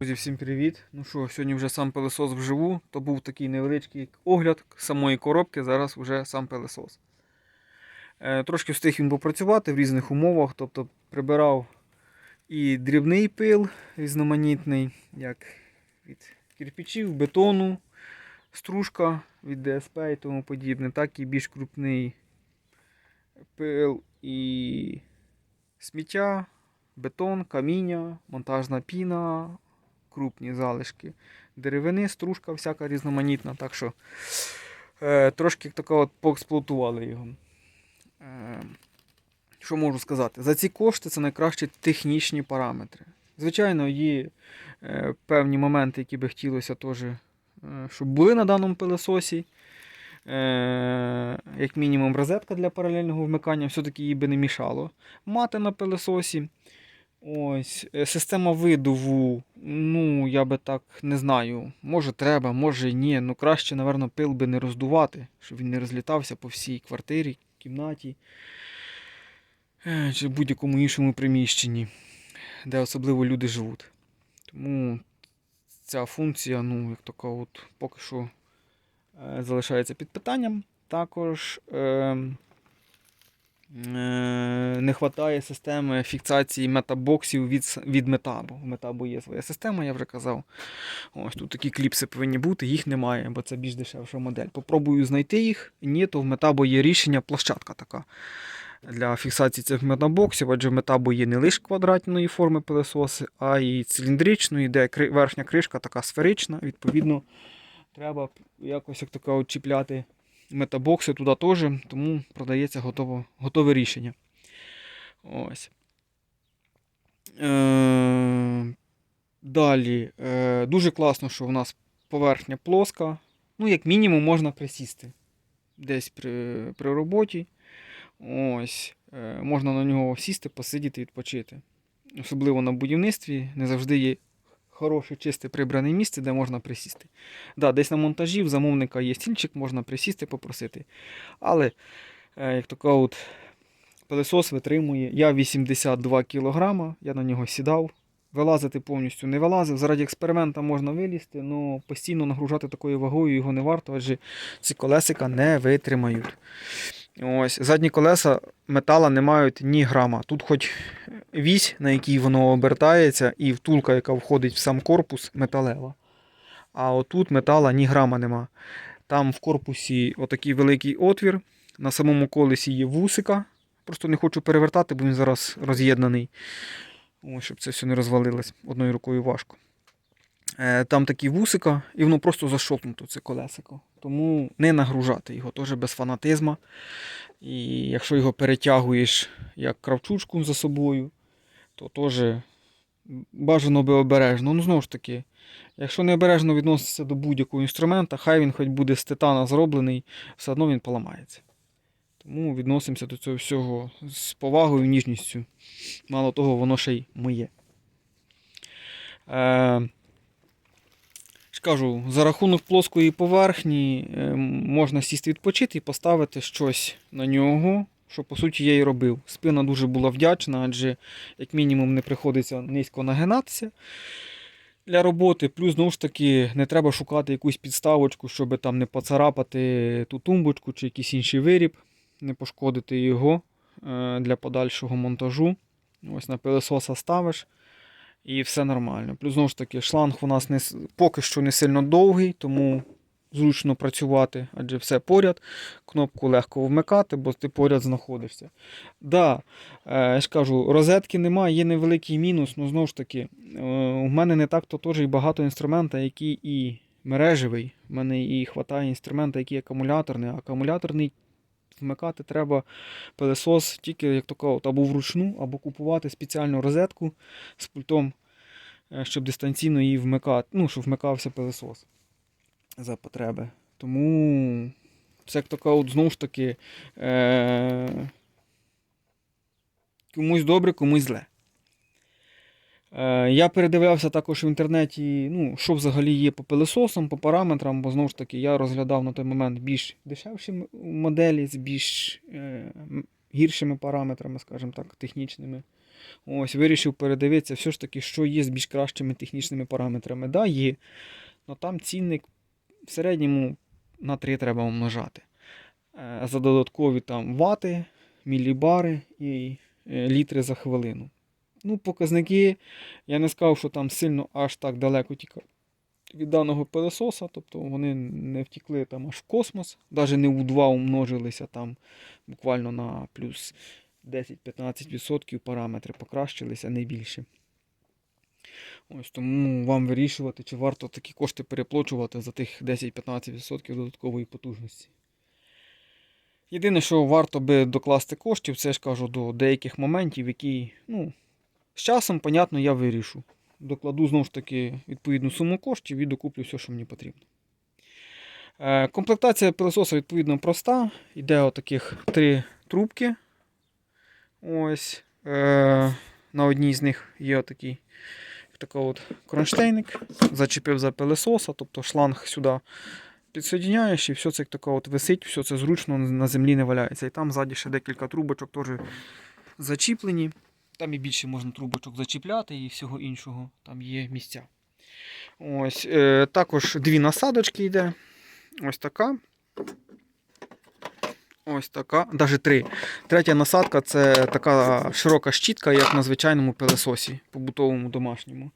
Друзі, всім привіт! Ну що, сьогодні вже сам пилосос вживу, то був такий невеличкий огляд самої коробки, зараз вже сам пилосос. Е, трошки встиг він попрацювати в різних умовах, тобто прибирав і дрібний пил різноманітний, як від кирпичів, бетону, стружка від ДСП і тому подібне, так і більш крупний пил і сміття, бетон, каміння, монтажна піна, крупні залишки деревини, стружка всяка різноманітна. Так що е, трошки так от поексплуатували його. Е, що можу сказати? За ці кошти це найкращі технічні параметри. Звичайно, є е, певні моменти, які би хотілося теж, е, щоб були на даному пилососі. Е, як мінімум розетка для паралельного вмикання, все-таки їй би не мішало. Мати на пилососі. Ось, е, система видуву, ну, я би так не знаю. Може треба, може ні. Ну краще, напевно, пил би не роздувати, щоб він не розлітався по всій квартирі, кімнаті е, чи будь-якому іншому приміщенні, де особливо люди живуть. Тому ця функція, ну, як така, от поки що е, залишається під питанням. Також. Е, не вистачає системи фіксації метабоксів від, від метабу. У метабу є своя система, я вже казав. Ось тут такі кліпси повинні бути, їх немає, бо це більш дешевша модель. Попробую знайти їх. Ні, то в метабу є рішення, площадка така для фіксації цих метабоксів, адже в метабу є не лише квадратної форми пилососи, а й циліндричної, де верхня кришка така сферична. Відповідно, треба якось як чіпляти метабокси туди теж, тому продається готово, готове рішення. Ось. Е, далі. Е, дуже класно, що в нас поверхня плоска. Ну, як мінімум, можна присісти десь при, при роботі. Ось. Е, можна на нього сісти, посидіти, відпочити. Особливо на будівництві не завжди є хороше, чисте прибране місце, де можна присісти. Да, десь на монтажі в замовника є стільчик, можна присісти, попросити. Але, е, як то кажуть, пилесос витримує. Я 82 кг, я на нього сідав. Вилазити повністю не вилазив. Заради експеримента можна вилізти, але постійно нагружати такою вагою його не варто, адже ці колесика не витримають. Ось, задні колеса метала не мають ні грама. Тут хоч вісь, на якій воно обертається, і втулка, яка входить в сам корпус, металева. А отут метала ні грама нема. Там в корпусі отакий великий отвір. На самому колесі є вусика. Просто не хочу перевертати, бо він зараз роз'єднаний. Ось, щоб це все не розвалилось. Одною рукою важко. Е, Там такі вусика, і воно просто зашопнуто, це колесико. Тому не нагружати його теж без фанатизма. І якщо його перетягуєш як кравчучку за собою, то теж бажано би обережно. Ну, знову ж таки, якщо не обережно відноситься до будь-якого інструмента, хай він хоч буде з титана зроблений, все одно він поламається. Тому відносимося до цього всього з повагою ніжністю. Мало того, воно ще й моє. Е, кажу, за рахунок плоскої поверхні е, можна сісти відпочити і поставити щось на нього, що по суті я і робив. Спина дуже була вдячна, адже як мінімум не приходиться низько нагинатися для роботи. Плюс, знову ж таки, не треба шукати якусь підставочку, щоб там не поцарапати ту тумбочку чи якийсь інший виріб, не пошкодити його е, для подальшого монтажу. Ось на пилососа ставиш. І все нормально. Плюс, знову ж таки, шланг у нас не, поки що не сильно довгий, тому зручно працювати, адже все поряд. Кнопку легко вмикати, бо ти поряд знаходишся. Да, е, я ж кажу, розетки немає, є невеликий мінус, але знову ж таки, е, у мене не так то теж і багато інструмента, який і мережевий. У мене і вистачає інструмента, який акумуляторний. Акумуляторний вмикати треба пилесос тільки як то кажуть, або вручну, або купувати спеціальну розетку з пультом, е, щоб дистанційно її вмикати, ну, щоб вмикався пилесос за потреби. Тому це як така, кажуть, знову ж таки, е- комусь добре, комусь зле. Е, Я передивлявся також в інтернеті, ну, що взагалі є по пилесосам, по параметрам, бо знову ж таки я розглядав на той момент більш дешевші моделі з більш е, гіршими параметрами, скажімо так, технічними. Ось, вирішив передивитися, все ж таки, що є з більш кращими технічними параметрами. Да, є. але там цінник в середньому на 3 треба умножати. Е, За додаткові там вати, мілібари і е, літри за хвилину. Ну, показники, я не сказав, що там сильно аж так далеко тікав від даного пилососа, тобто вони не втікли там аж в космос, навіть не у 2 умножилися там буквально на плюс 10-15% параметри покращилися, не більше. Ось тому вам вирішувати, чи варто такі кошти переплачувати за тих 10-15% додаткової потужності. Єдине, що варто би докласти коштів, це ж кажу до деяких моментів, які, ну, з часом, понятно, я вирішу. Докладу знову ж таки відповідну суму коштів і докуплю все, що мені потрібно. Е, комплектація пилососа відповідно проста. Йде отаких три трубки. Ось. Е, на одній з них є отакий такий от кронштейник. Зачепив за пилососа, тобто шланг сюди підсоединяєш і все це таке от висить, все це зручно на землі не валяється. І там ззаді ще декілька трубочок теж зачіплені. Там і більше можна трубочок зачіпляти і всього іншого. Там є місця. Ось, е, також дві насадочки йде. Ось така. Ось така, навіть три. Третя насадка це така широка щітка, як на звичайному пилососі, побутовому домашньому.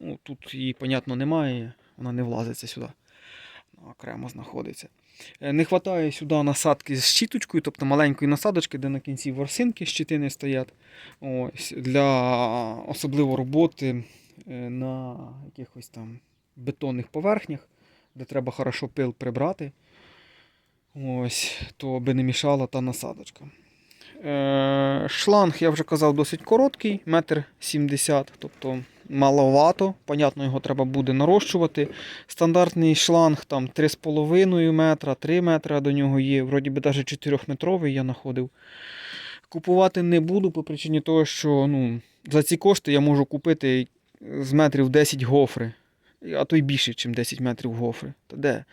Ну, Тут її, понятно, немає, вона не влазиться сюди. Окремо знаходиться. Е, Не вистачає сюди насадки з щіточкою, тобто маленької насадочки, де на кінці ворсинки щитини стоять. Ось, Для особливо роботи е, на якихось там бетонних поверхнях, де треба хорошо пил прибрати. Ось, то би не мішала та насадочка. Е, шланг, я вже казав, досить короткий, метр сімдесят, тобто маловато. Понятно, його треба буде нарощувати. Стандартний шланг там 3,5 метра, 3 метра до нього є. Вроді би навіть 4 метровий я знаходив. Купувати не буду по причині того, що ну, за ці кошти я можу купити з метрів 10 гофри. А то й більше, ніж 10 метрів гофри. Та де?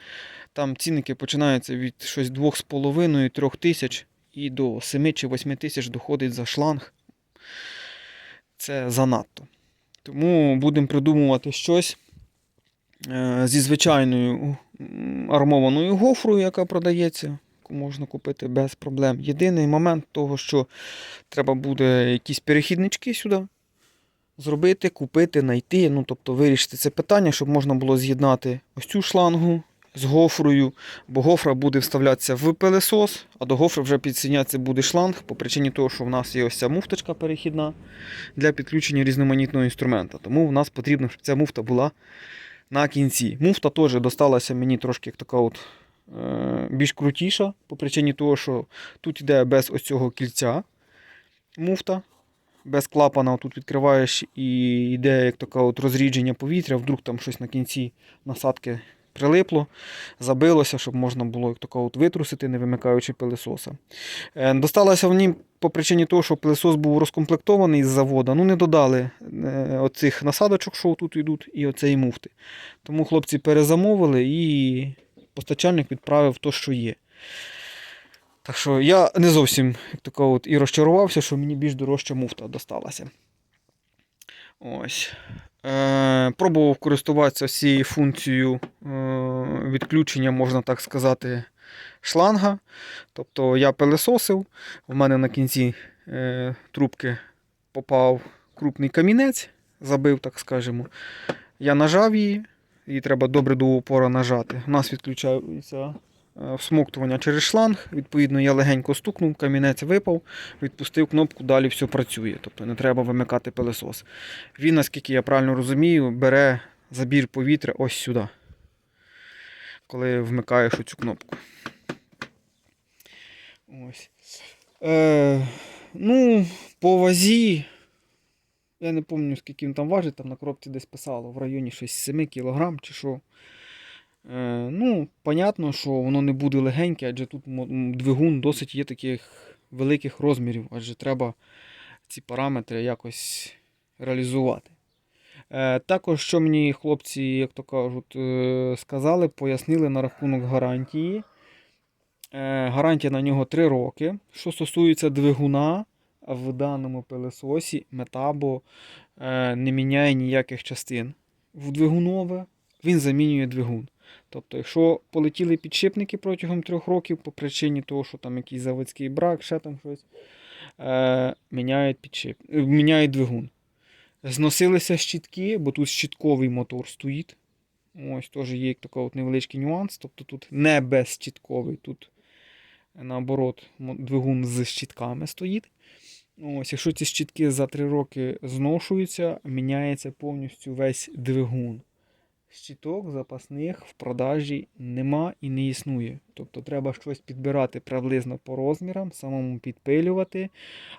Там цінники починаються від щось 2,5-3 тисяч і до 7 чи 8 тисяч доходить за шланг. Це занадто. Тому будемо придумувати щось е, зі звичайною армованою гофрою, яка продається, яку можна купити без проблем. Єдиний момент того, що треба буде якісь перехіднички сюди зробити, купити, знайти. Ну, тобто вирішити це питання, щоб можна було з'єднати ось цю шлангу з гофрою, бо гофра буде вставлятися в пилесос, а до гофри вже підсоединятися буде шланг по причині того, що в нас є ось ця муфточка перехідна для підключення різноманітного інструмента. Тому в нас потрібно, щоб ця муфта була на кінці. Муфта теж досталася мені трошки як така от, е, більш крутіша, по причині того, що тут йде без ось цього кільця муфта. Без клапана тут відкриваєш і йде як таке от розрідження повітря, вдруг там щось на кінці насадки прилипло, забилося, щоб можна було таке от витрусити, не вимикаючи пилесоса. Е, Досталося в ній по причині того, що пилесос був розкомплектований з заводу, ну не додали е, оцих насадочок, що тут йдуть, і оцеї муфти. Тому хлопці перезамовили і постачальник відправив то, що є. Так що я не зовсім як тако, от, і розчарувався, що мені більш дорожча муфта досталася. Ось. Е, пробував користуватися цією функцією е, відключення, можна так сказати, шланга. Тобто я пилесосив, у мене на кінці е, трубки попав крупний камінець, забив, так скажемо. Я нажав її, її треба добре до упора нажати. У нас відключається е, всмоктування через шланг. Відповідно, я легенько стукнув, камінець випав, відпустив кнопку, далі все працює. Тобто не треба вимикати пилесос. Він, наскільки я правильно розумію, бере забір повітря ось сюди. Коли вмикаєш оцю кнопку. Ось. Е, ну, по вазі. Я не пам'ятаю, скільки він там важить, там на коробці десь писало в районі щось 7 кг чи що. Е, ну, понятно, що воно не буде легеньке, адже тут двигун досить є таких великих розмірів, адже треба ці параметри якось реалізувати. Е, також, що мені хлопці, як то кажуть, е, сказали, пояснили на рахунок гарантії. Е, гарантія на нього 3 роки. Що стосується двигуна, в даному пилососі метабо не міняє ніяких частин. В двигунове він замінює двигун. Тобто, якщо полетіли підшипники протягом трьох років по причині того, що там якийсь заводський брак, ще там щось, міняють, підшип... міняють двигун. Зносилися щітки, бо тут щітковий мотор стоїть. Ось теж є такий от невеличкий нюанс. Тобто тут не безщітковий, тут наоборот двигун з щітками стоїть. Ось, якщо ці щітки за 3 роки зношуються, міняється повністю весь двигун. Щіток запасних в продажі нема і не існує. Тобто треба щось підбирати приблизно по розмірам, самому підпилювати.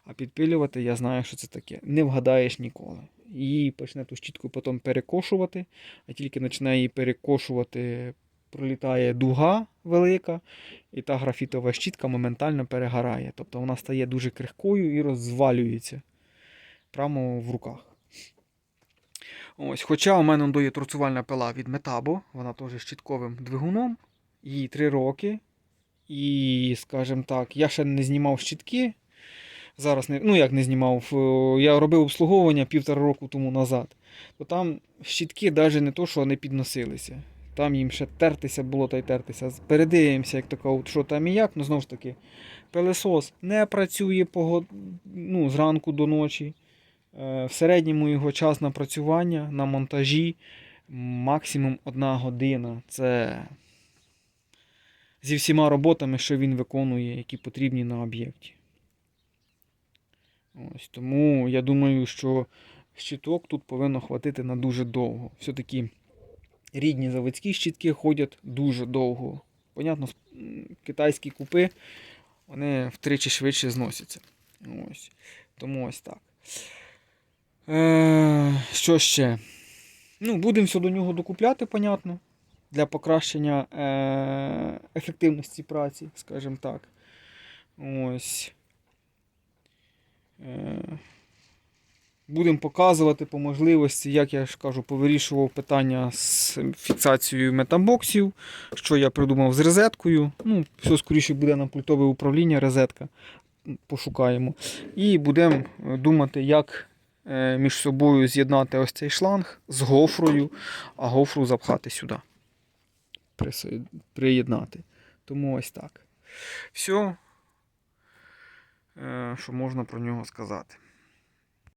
А підпилювати я знаю, що це таке. Не вгадаєш ніколи. І почне ту щітку потім перекошувати, а тільки починає її перекошувати, пролітає дуга велика, і та графітова щітка моментально перегорає. Тобто вона стає дуже крихкою і розвалюється прямо в руках. Ось, хоча у мене є торцувальна пила від Metabo, вона теж з щітковим двигуном, їй 3 роки. І, скажімо так, я ще не знімав щітки. Зараз не, ну як не знімав, е, я робив обслуговування півтора року тому назад. То там щітки навіть не то, що не підносилися. Там їм ще тертися було та й тертися. Передивимося, як така, от, що там і як. Ну знову ж таки, пилесос не працює погод... ну, зранку до ночі. Е, В середньому його час напрацювання на монтажі максимум одна година. Це зі всіма роботами, що він виконує, які потрібні на об'єкті. Ось, тому я думаю, що щиток тут повинно хватити на дуже довго. Все-таки рідні заводські щитки ходять дуже довго. Понятно, китайські купи вони втричі швидше зносяться. Ось. Тому ось так. Е, що ще? Ну, будемо все до нього докупляти, понятно. Для покращення е, ефективності праці, скажімо так. Ось. Е, Будемо показувати по можливості, як я ж кажу, повирішував питання з фіксацією метабоксів, що я придумав з розеткою. Ну, все скоріше буде на пультове управління розетка. Пошукаємо. І будемо думати, як між собою з'єднати ось цей шланг з гофрою, а гофру запхати сюди. Приєднати. Тому ось так. Все, е, що можна про нього сказати.